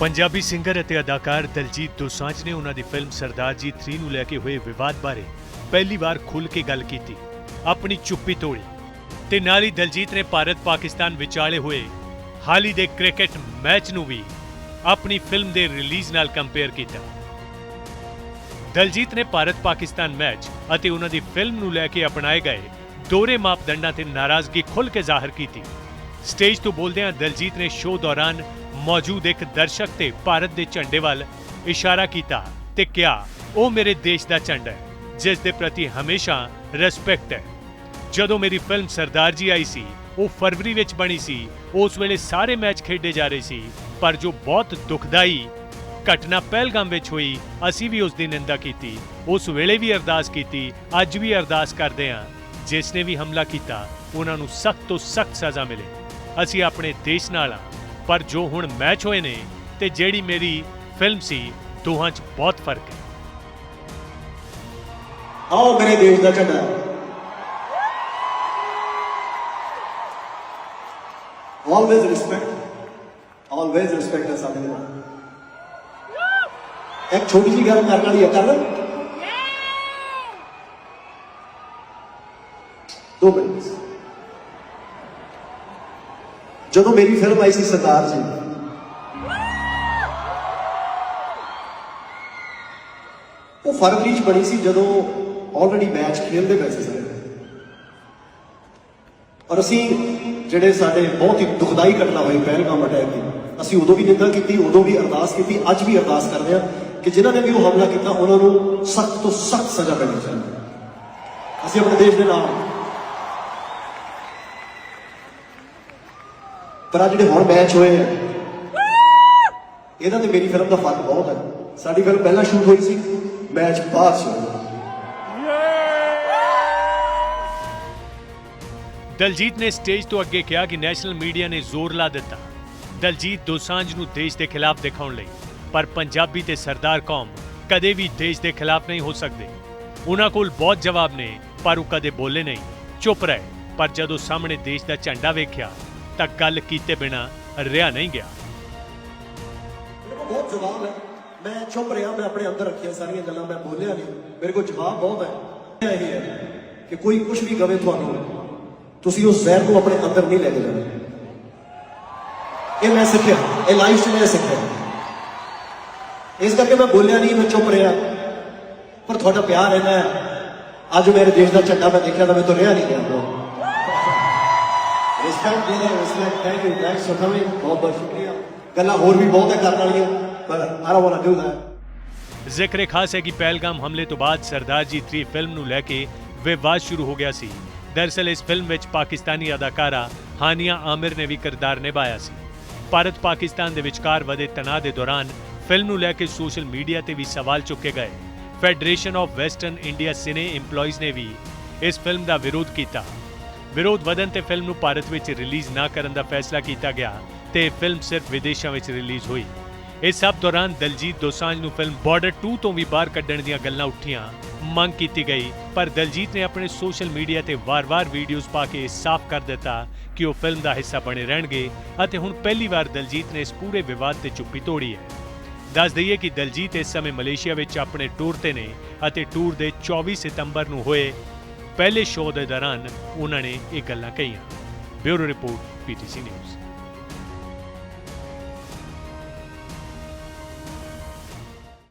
Punjabi singer ਅਤੇ ਅਦਾਕਾਰ ਦਲਜੀਤ ਦੋਸਾਂਝ ਨੇ ਉਹਨਾਂ ਦੀ ਫਿਲਮ ਸਰਦਾਰ ਜੀ 3 ਨੂੰ ਲੈ ਕੇ ਹੋਏ ਵਿਵਾਦ ਬਾਰੇ ਪਹਿਲੀ ਵਾਰ ਖੁੱਲ੍ਹ ਕੇ ਗੱਲ ਕੀਤੀ। ਆਪਣੀ ਚੁੱਪੀ ਤੋੜੀ ਤੇ ਨਾਲ ਹੀ ਦਲਜੀਤ ਨੇ ਭਾਰਤ ਪਾਕਿਸਤਾਨ ਵਿਚਾਲੇ ਹੋਏ ਹਾਲ ਹੀ ਦੇ ਕ੍ਰਿਕਟ ਮੈਚ ਨੂੰ ਵੀ ਆਪਣੀ ਫਿਲਮ ਦੇ ਰਿਲੀਜ਼ ਨਾਲ ਕੰਪੇਅਰ ਕੀਤਾ। ਦਲਜੀਤ ਨੇ ਭਾਰਤ ਪਾਕਿਸਤਾਨ ਮੈਚ ਅਤੇ ਉਹਨਾਂ ਦੀ ਫਿਲਮ ਨੂੰ ਲੈ ਕੇ ਅਪਣਾਏ ਗਏ ਦੋਹਰੇ ਮਾਪਦੰਡਾਂ ਤੇ ਨਾਰਾਜ਼ਗੀ ਖੁੱਲ੍ਹ ਕੇ ਜ਼ਾਹਰ ਕੀਤੀ। ਸਟੇਜ ਤੋਂ ਬੋਲਦਿਆਂ ਦਲਜੀਤ ਨੇ ਸ਼ੋਅ ਦੌਰਾਨ ਮੌਜੂਦ ਇੱਕ ਦਰਸ਼ਕ ਤੇ ਭਾਰਤ ਦੇ ਝੰਡੇ ਵੱਲ ਇਸ਼ਾਰਾ ਕੀਤਾ ਤੇ ਕਿਹਾ, ਉਹ ਮੇਰੇ ਦੇਸ਼ ਦਾ ਝੰਡਾ ਹੈ, ਜਿਸ ਦੇ ਪ੍ਰਤੀ ਹਮੇਸ਼ਾ ਰਿਸਪੈਕਟ ਹੈ। ਜਦੋਂ ਮੇਰੀ ਫਿਲਮ ਸਰਦਾਰ ਜੀ ਆਈ ਸੀ, ਉਹ ਫਰਵਰੀ ਵਿੱਚ ਬਣੀ ਸੀ, ਉਸ ਵੇਲੇ ਸਾਰੇ ਮੈਚ ਖੇਡੇ ਜਾ ਰਹੇ ਸੀ, ਪਰ ਜੋ ਬਹੁਤ ਦੁਖਦਾਈ ਘਟਨਾ ਪਹਿਲਗਾਮ ਵਿੱਚ ਹੋਈ, ਅਸੀਂ ਵੀ ਉਸ ਦੀ ਨਿੰਦਾ ਕੀਤੀ। ਉਸ ਵੇਲੇ ਵੀ ਅਰਦਾਸ ਕੀਤੀ, ਅੱਜ ਵੀ ਅਰਦਾਸ ਕਰਦੇ ਹਾਂ। ਜਿਸ ਨੇ ਵੀ ਹਮਲਾ ਕੀਤਾ, ਉਹਨਾਂ ਨੂੰ ਸਖਤ ਤੋਂ ਸਖਤ ਸਜ਼ਾ ਮਿਲੇ। ਅਸੀਂ ਆਪਣੇ ਦੇਸ਼ ਨਾਲ ਹਾਂ। ਪਰ ਜੋ ਹੁਣ ਮੈਚ ਹੋਏ ਨੇ ਤੇ ਜਿਹੜੀ ਮੇਰੀ ਫਿਲਮ ਸੀ ਦੋਹਾਂ 'ਚ ਬਹੁਤ ਫ਼ਰਕ ਹੈ। ਆਓ ਮੇਰੇ ਦੇਸ਼ ਦਾ ਝੰਡਾ। ਆਲਵੇਜ਼ ਰਿਸਪੈਕਟ ਆਲਵੇਜ਼ ਰਿਸਪੈਕਟ ਹੈ ਸਾਡੇ ਦੇ ਨਾਲ। ਇੱਕ ਛੋਟੀ ਜਿਹੀ ਗੱਲ ਕਰਨ ਵਾਲੀ ਹੈ ਕਰ ਦੋ ਮਿੰਟ। ਜਦੋਂ ਮੇਰੀ ਫਿਲਮ ਆਈ ਸੀ ਸਰਦਾਰ ਜੀ। ਉਹ ਫਰਵਰੀ ਚ ਬਣੀ ਸੀ ਜਦੋਂ ਆਲਰੇਡੀ ਮੈਚ ਖੇਲਦੇ ਪਏ ਸੀ ਸਾਰੇ। ਔਰ ਅਸੀਂ ਜਿਹੜੇ ਸਾਡੇ ਬਹੁਤ ਹੀ ਦੁਖਦਾਈ ਘਟਨਾ ਹੋਈ ਪਹਿਲਗਾਮ ਅਟੈਕ ਦੀ, ਅਸੀਂ ਉਦੋਂ ਵੀ ਨਿੰਦਾ ਕੀਤੀ, ਉਦੋਂ ਵੀ ਅਰਦਾਸ ਕੀਤੀ, ਅੱਜ ਵੀ ਅਰਦਾਸ ਕਰਦੇ ਹਾਂ ਕਿ ਜਿਨ੍ਹਾਂ ਨੇ ਵੀ ਉਹ ਹਮਲਾ ਕੀਤਾ, ਉਹਨਾਂ ਨੂੰ ਸਖਤ ਤੋਂ ਸਖਤ ਸਜ਼ਾ ਮਿਲਣੀ ਚਾਹੀਦੀ। ਅਸੀਂ ਆਪਣੇ ਦੇਸ਼ ਦੇ ਨਾਲ ਪਰ ਆ ਜਿਹੜੇ ਹੁਣ ਮੈਚ ਹੋਏ ਆ, ਇਹਨਾਂ ਤੇ ਮੇਰੀ ਫਿਲਮ ਦਾ ਫ਼ਰਕ ਬਹੁਤ ਹੈ। ਸਾਡੀ ਫਿਲਮ ਪਹਿਲਾਂ ਸ਼ੂਟ ਹੋਈ ਸੀ ਮੈਚ ਬਾਅਦ ਸ਼ੂਟ ਹੋਇਆ ਦਲਜੀਤ ਨੇ ਸਟੇਜ ਤੋਂ ਅੱਗੇ ਕਿਹਾ ਕਿ ਨੈਸ਼ਨਲ ਮੀਡੀਆ ਨੇ ਜ਼ੋਰ ਲਾ ਦਿੱਤਾ। ਦਲਜੀਤ ਦੋਸਾਂਝ ਨੂੰ ਦੇਸ਼ ਦੇ ਖਿਲਾਫ ਦਿਖਾਉਣ ਲਈ, ਪਰ ਪੰਜਾਬੀ ਤੇ ਸਰਦਾਰ ਕੌਮ ਕਦੇ ਵੀ ਦੇਸ਼ ਦੇ ਖਿਲਾਫ ਨਹੀਂ ਹੋ ਸਕਦੇ। ਉਹਨਾਂ ਕੋਲ ਬਹੁਤ ਜਵਾਬ ਨੇ, ਪਰ ਉਹ ਕਦੇ ਬੋਲੇ ਨਹੀਂ। ਚੁੱਪ ਰਹੇ, ਪਰ ਜਦੋਂ ਸਾਹਮਣੇ ਦੇਸ਼ ਦਾ ਝੰਡਾ ਵੇਖਿਆ ਤਾਂ ਗੱਲ ਕੀਤੇ ਬਿਨਾ ਰਿਹਾ ਨਹੀਂ ਗਿਆ। ਮੇਰੇ ਕੋਲ ਬਹੁਤ ਜਵਾਬ ਹੈ। ਮੈਂ ਚੁੱਪ ਰਿਹਾ, ਮੈਂ ਆਪਣੇ ਅੰਦਰ ਰੱਖੀਆਂ ਸਾਰੀਆਂ ਗੱਲਾਂ, ਮੈਂ ਬੋਲਿਆ ਨਹੀਂ। ਮੇਰੇ ਕੋਲ ਜਵਾਬ ਬਹੁਤ ਹੈ। ਇਹ ਹੈ ਕਿ ਕੋਈ ਕੁਝ ਵੀ ਕਵੇ ਤੁਹਾਨੂੰ, ਤੁਸੀਂ ਉਸ ਜ਼ਹਿਰ ਨੂੰ ਆਪਣੇ ਅੰਦਰ ਨਹੀਂ ਲੈ ਕੇ ਜਾਣਾ। ਇਹ ਮੈਂ ਸਿੱਖਿਆ, ਇਹ ਲਾਈਫ 'ਚ ਮੈਂ ਸਿੱਖਿਆ। ਇਸ ਕਰਕੇ ਮੈਂ ਬੋਲਿਆ ਨਹੀਂ, ਮੈਂ ਚੁੱਪ ਰਿਹਾ। ਪਰ ਤੁਹਾਡਾ ਪਿਆਰ ਇੰਨਾ ਹੈ। ਅੱਜ ਮੇਰੇ ਦੇਸ਼ ਦਾ ਝੰਡਾ ਮੈਂ ਦੇਖਿਆ ਤਾਂ ਮੈਂ ਤੋਂ ਰਿਹਾ ਨਹੀਂ ਗਿਆ। bro। ਰਿਸਪੈਕਟ ਦੇ ਰਹੇ respect thank you thanks for coming ਬਹੁਤ ਬਹੁਤ ਸ਼ੁਕਰੀਆ। ਗੱਲਾਂ ਹੋਰ ਵੀ ਬਹੁਤ ਹੈ ਕਰਨ ਵਾਲੀਆਂ, ਪਰ ਆਈ ਡੋਨਟ ਡੂ ਦੈਟ ਜ਼ਿਕਰ ਖਾਸ ਹੈ ਕਿ ਪਹਿਲਗਾਮ ਹਮਲੇ ਤੋਂ ਬਾਅਦ ਸਰਦਾਰ ਜੀ 3 ਫਿਲਮ ਨੂੰ ਲੈ ਕੇ ਵਿਵਾਦ ਸ਼ੁਰੂ ਹੋ ਗਿਆ ਸੀ। ਦਰਅਸਲ ਇਸ ਫਿਲਮ ਵਿੱਚ ਪਾਕਿਸਤਾਨੀ ਅਦਾਕਾਰਾ ਹਾਨੀਆ ਆਮਿਰ ਨੇ ਵੀ ਕਿਰਦਾਰ ਨਿਭਾਇਆ ਸੀ। ਭਾਰਤ ਪਾਕਿਸਤਾਨ ਦੇ ਵਿਚਕਾਰ ਵਧੇ ਤਣਾਅ ਦੇ ਦੌਰਾਨ ਫਿਲਮ ਨੂੰ ਲੈ ਕੇ ਸੋਸ਼ਲ ਮੀਡੀਆ ਤੇ ਵੀ ਸਵਾਲ ਚੁੱਕੇ ਗਏ। Federation of western India cine EMPLOYEES ਨੇ ਵੀ ਇਸ ਫਿਲਮ ਦਾ ਵਿਰੋਧ ਕੀਤਾ। ਵਿਰੋਧ ਵਧਣ ਤੇ ਫਿਲਮ ਨੂੰ ਭਾਰਤ ਵਿੱਚ ਰਿਲੀਜ਼ ਨਾ ਕਰਨ ਦਾ ਫੈਸਲਾ ਕੀਤਾ ਗਿਆ ਤੇ ਫਿਲਮ ਸਿਰਫ ਵਿਦੇਸ਼ਾਂ ਵਿੱਚ ਰਿਲੀਜ਼ ਹੋਈ। ਇਸ ਸਭ ਦੌਰਾਨ ਦਲਜੀਤ ਦੋਸਾਂਝ ਨੂੰ ਫਿਲਮ ਬਾਰਡਰ 2 ਤੋਂ ਵੀ ਬਾਹਰ ਕੱਢਣ ਦੀਆਂ ਗੱਲਾਂ ਉੱਠੀਆਂ। ਮੰਗ ਕੀਤੀ ਗਈ, ਪਰ ਦਲਜੀਤ ਨੇ ਆਪਣੇ ਸੋਸ਼ਲ ਮੀਡੀਆ ਤੇ ਵਾਰ-ਵਾਰ ਵੀਡੀਓਜ਼ ਪਾ ਕੇ ਸਾਫ਼ ਕਰ ਦਿੱਤਾ ਕਿ ਉਹ ਫਿਲਮ ਦਾ ਹਿੱਸਾ ਬਣੇ ਰਹਿਣਗੇ ਅਤੇ ਹੁਣ ਪਹਿਲੀ ਵਾਰ ਦਲਜੀਤ ਨੇ ਇਸ ਪੂਰੇ ਵਿਵਾਦ ਤੇ ਚੁੱਪੀ ਤੋੜੀ ਹੈ। ਦੱਸ ਦਈਏ ਕਿ ਦਲਜੀਤ ਇਸ ਸਮੇਂ ਮਲੇਸ਼ੀਆ ਵਿੱਚ ਆਪਣੇ ਟੂਰ ਤੇ ਨੇ ਅਤੇ ਟੂਰ ਦੇ 24 ਸਤੰਬਰ ਨੂੰ ਹੋਏ ਪਹਿਲੇ ਸ਼ੋਅ ਦੇ ਦੌਰਾਨ ਉਹਨਾਂ ਨੇ ਇਹ ਗੱਲਾਂ ਕਹੀਆਂ। Bureau report PTC news.